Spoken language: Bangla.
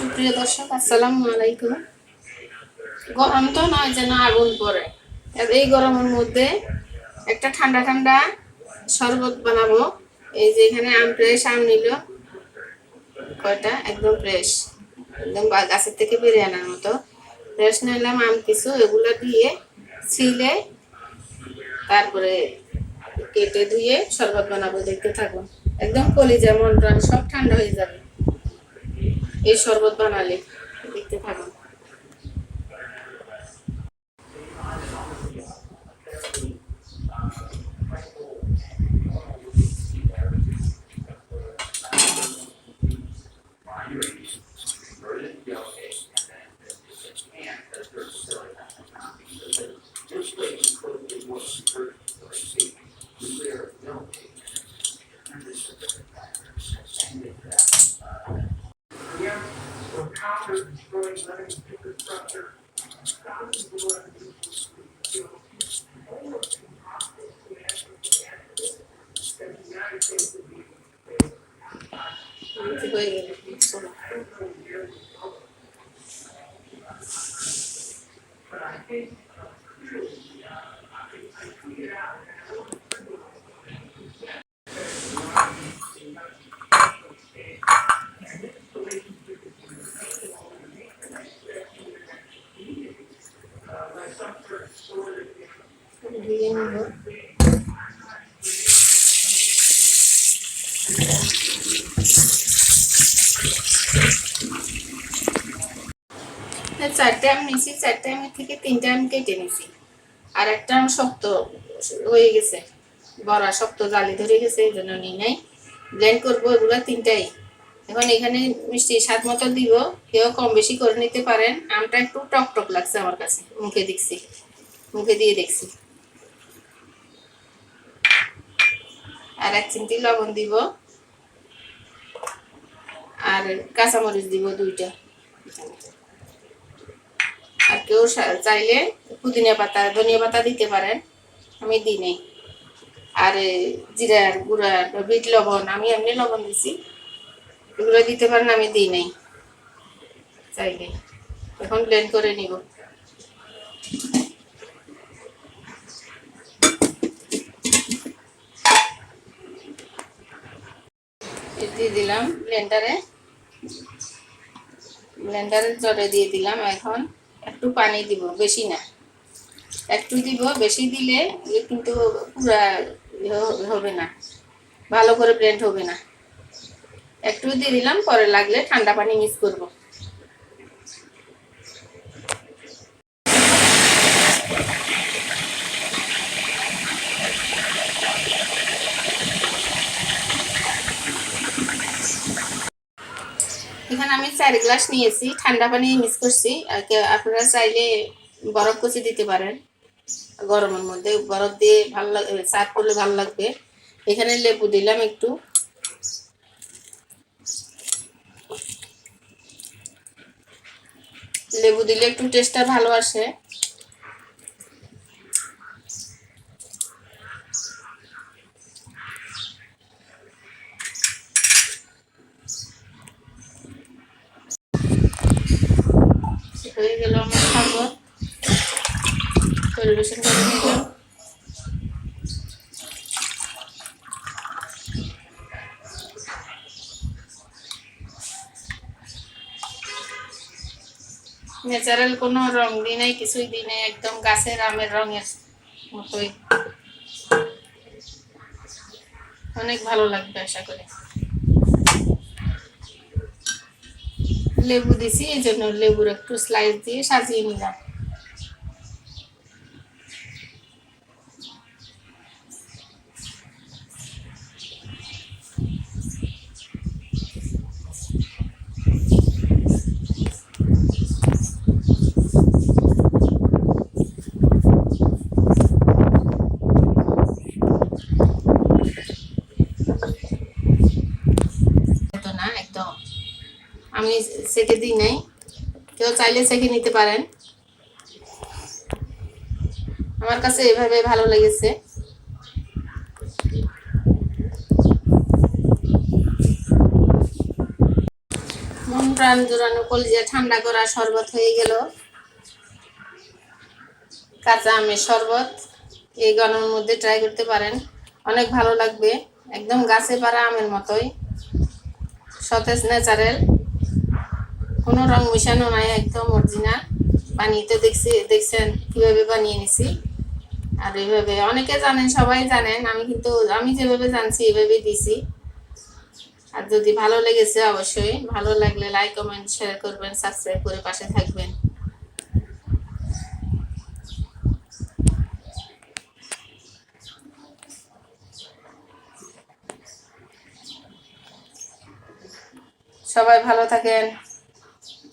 সুপ্রিয় দর্শক, আসসালামু আলাইকুম। গরম তো নয় যেন আগুন পড়ে আর এই গরমের মধ্যে একটা ঠান্ডা ঠান্ডা শরবত বানাবো। এই যে এখানে আম ফ্রেশ আম নিল। কয়টা? একদম ফ্রেশ একদম গাছের থেকে বেরিয়ে আনার মতো। ফ্রেশ নিলাম আম কিছু, এগুলো দিয়ে ছিলে তারপরে কেটে ধুয়ে শরবত বানাবো, দেখতে থাকুন একদম কলিজা মন সব ঠান্ডা হয়ে যাবে। এই শরবত বানালে দেখতে থাকুন হয়ে গেল চলো। দিয়ে নিব আম নিছি, চারটে আম থেকে তিনটে আম কেটে নিছি। আর একটা আম শক্ত হয়ে গেছে, বড়া শক্ত জালি ধরে গেছে, এই জন্য নিই নাই। ব্লেন্ড করব এগুলো তিনটাই। এখন এখানে মিষ্টি স্বাদ মতো দিব, কেউ কম বেশি করে নিতে পারেন। আমটা একটু টক টক লাগছে আমার কাছে, মুখে দেখছি, মুখে দিয়ে দেখছি। আর এক চিমটি লবণ দিব। আর কাঁচামরিচ দিব দুইটা। আর কেউ চাইলে পুদিনা পাতা, ধনিয়া পাতা দিতে পারেন। আমি দিই নাই আর জিরার বা বিট লবণ, আমি এমনি লবণ দিছি। এগুলো দিতে পারেন, আমি দিই নাই চাইলে। এখন ব্লেন্ড করে নিব। দিয়ে দিলাম ব্লেন্ডারে ব্লেন্ডারের জলে দিয়ে দিলাম এখন। একটু পানি দিব, বেশি না। একটু দিব, বেশি দিলে কিন্তু পুরা হবে না। ভালো করে ব্লেন্ড হবে না। একটু দিয়ে দিলাম, পরে লাগলে ঠান্ডা পানি মিক্স করব। এখানে আমি চার গ্লাস নিয়েছি, ঠান্ডা পানি মিক্স করছি। আপনারা চাইলে বরফ কুচি দিতে পারেন, গরমের মধ্যে। বরফ দিয়ে ভালো লাগবে সার্ভ করলে ভালো লাগবে। এখানে লেবু দিলাম একটু। লেবু দিলে একটু টেস্টটা ভালো আসে। ন্যাচারাল কোনো রং দিই নাই, কিছুই দিই নাই, একদম গাছের আমের রঙের মতোই। অনেক ভালো লাগবে আশা করি। লেবু দিছি এই জন্য লেবুর একটু স্লাইস দিয়ে সাজিয়ে নিলাম তো না একদম আমি সেকে দিই নাই। কেউ চাইলে সেকে নিতে পারেন। আমার কাছে এভাবে ভালো লেগেছে। মন প্রাণ জোড়ানো, কলিজা ঠান্ডা করা শরবত হয়ে গেল। কাঁচা আমের শরবত, এই গরমের মধ্যে ট্রাই করতে পারেন। অনেক ভালো লাগবে। একদম গাছে পাড়া আমের মতোই। সতেজ ন্যাচারাল কোনো রং মিশানো নাই, একদম অরিজিনাল বানিয়ে তো দেখছি দেখছেন, কীভাবে বানিয়ে নিছি। আর এইভাবে, অনেকে জানেন, সবাই জানেন, আমি কিন্তু আমি যেভাবে জানছি এভাবে দিছি। আর যদি ভালো লেগেছে, অবশ্যই। ভালো লাগলে লাইক কমেন্ট শেয়ার করবেন সাবস্ক্রাইব করে পাশে থাকবেন। সবাই ভালো থাকেন।